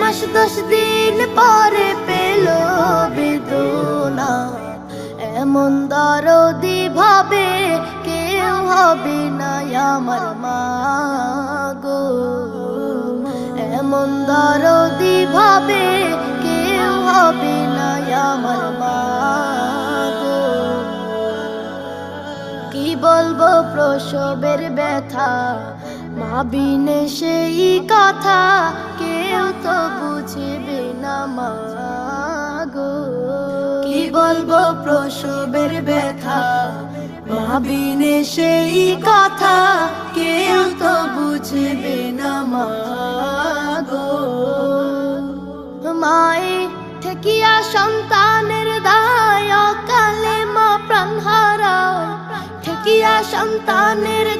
মাস, দশ দিন পরে পেল বেদনা। এমন দরদি ভাবে কেউ হবে না আমার মা গো। এমন দরদি ভাবে কেউ হবে না আমার মা গো। কি বলব প্রসবের ব্যথা? ভাবিনে সেই কথা কেউ তো বুঝবে না মা গো। কি বলব প্রসবের ব্যথা? ভাবিনে সেই কথা কেউ তো বুঝবে না মা গো। মায়ে ঠেকিয়া সন্তানের দায়, অকালে মা প্রাণ হারায়। ঠেকিয়া সন্তানের